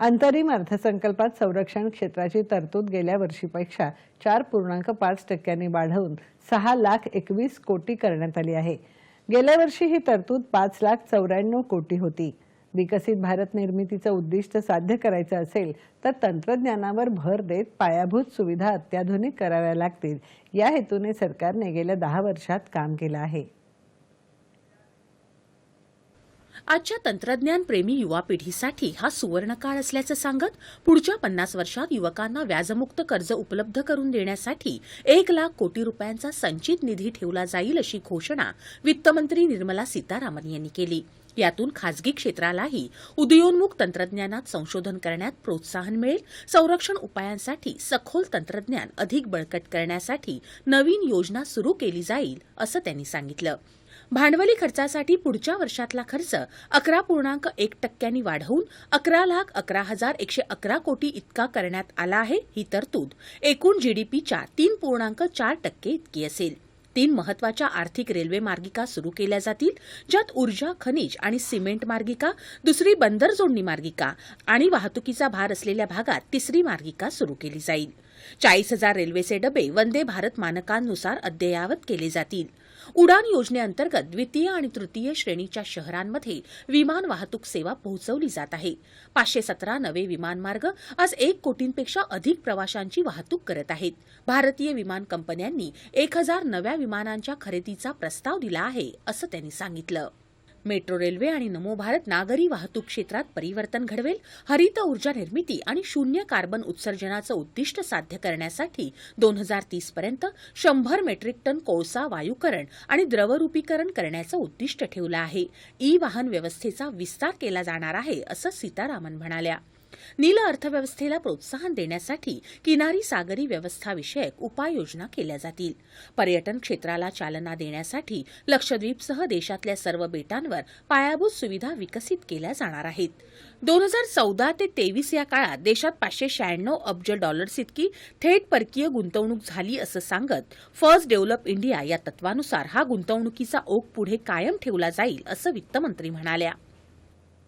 अंतरिम अर्थसंकल्पात संरक्षण क्षेत्राची तरतूद गेल्या वर्षीपेक्षा चार पूर्णांक पाच टक्क्यांनी वाढवून सहा लाख एकवीस कोटी करण्यात आली आहे. गेल्या वर्षी ही तरतूद पाच लाख चौऱ्याण्णव कोटी होती. विकसित भारत निर्मितीचं उद्दिष्ट साध्य करायचं असेल तर तंत्रज्ञानावर भर देत पायाभूत सुविधा अत्याधुनिक कराव्या लागतील. या हेतूने सरकारने गेल्या दहा वर्षात काम केलं आहे. आजच्या तंत्रज्ञान प्रेमी युवा पिढीसाठी हा सुवर्णकाळ असल्याचं सांगत पुढच्या पन्नास वर्षात युवकांना व्याजमुक्त कर्ज उपलब्ध करून देण्यासाठी एक लाख कोटी रुपयांचा संचित निधी ठेवला जाईल अशी घोषणा वित्तमंत्री निर्मला सीतारामन यांनी केली. यातून खासगी क्षेत्रालाही उदयोन्मुख तंत्रज्ञानात संशोधन करण्यात प्रोत्साहन मिळेल. संरक्षण उपायांसाठी सखोल तंत्रज्ञान अधिक बळकट करण्यासाठी नवीन योजना सुरू केली जाईल असं त्यांनी सांगितलं. भांडवली खर्चासाठी पुढच्या वर्षातला खर्च अकरा पूर्णांक एक टक्क्यांनी वाढवून अकरा लाख अकरा हजार एकशे अकरा कोटी इतका करण्यात आला आहे ही तरतूद. एकूण जीडीपीच्या तीन पूर्णांक चार टक्के इतकी असेल. तीन महत्त्वाच्या आर्थिक रेल्वे मार्गिका सुरू केल्या जातील ज्यात ऊर्जा खनिज आणि सिमेंट मार्गिका दुसरी बंदर जोडणी मार्गिका आणि वाहतुकीचा भार असलेल्या भागात तिसरी मार्गिका सुरू केली जाईल. चाळीस हजार रेल्वेचे डबे वंदे भारत मानकांनुसार अद्ययावत केले जातील. उडान योजनेअंतर्गत द्वितीय आणि तृतीय श्रेणीच्या शहरांमध्ये विमान वाहतूक सेवा पोहोचवली जात आहे. पाचशे सतरा नवे विमानमार्ग आज एक कोटींपेक्षा अधिक प्रवाशांची वाहतूक करत आहेत. भारतीय विमान कंपन्यांनी एक हजार नव्या विमानांच्या खरेदीचा प्रस्ताव दिला आहे असं त्यांनी सांगितलं. मेट्रो रेल्वे आणि नमो भारत नागरी वाहतूक क्षेत्रात परिवर्तन घडवेल हरित ऊर्जा निर्मिती आणि शून्य कार्बन उत्सर्जनाचं उद्दिष्ट साध्य करण्यासाठी दोन हजार तीस पर्यंत शंभर मेट्रिक टन कोळसा वायुकरण आणि द्रवरूपीकरण करण्याचं उद्दिष्ट ठेवलं आहे. ई वाहन व्यवस्थेचा विस्तार केला जाणार आहे असं सीतारामन म्हणाल्या. नील अर्थव्यवस्थेला प्रोत्साहन देण्यासाठी किनारी सागरी व्यवस्थाविषयक उपाययोजना केल्या जातील. पर्यटन क्षेत्राला चालना देण्यासाठी लक्षद्वीपसह देशातल्या सर्व बेटांवर पायाभूत सुविधा विकसित केल्या जाणार आहेत. दोन हजार चौदा ते तेवीस या काळात देशात पाचशे शहाण्णव अब्ज डॉलर्स इतकी थेट परकीय गुंतवणूक झाली असं सांगत फर्स्ट डेव्हलप इंडिया या तत्वानुसार हा गुंतवणुकीचा ओघ पुढे कायम ठेवला जाईल असं वित्तमंत्री म्हणाल्या.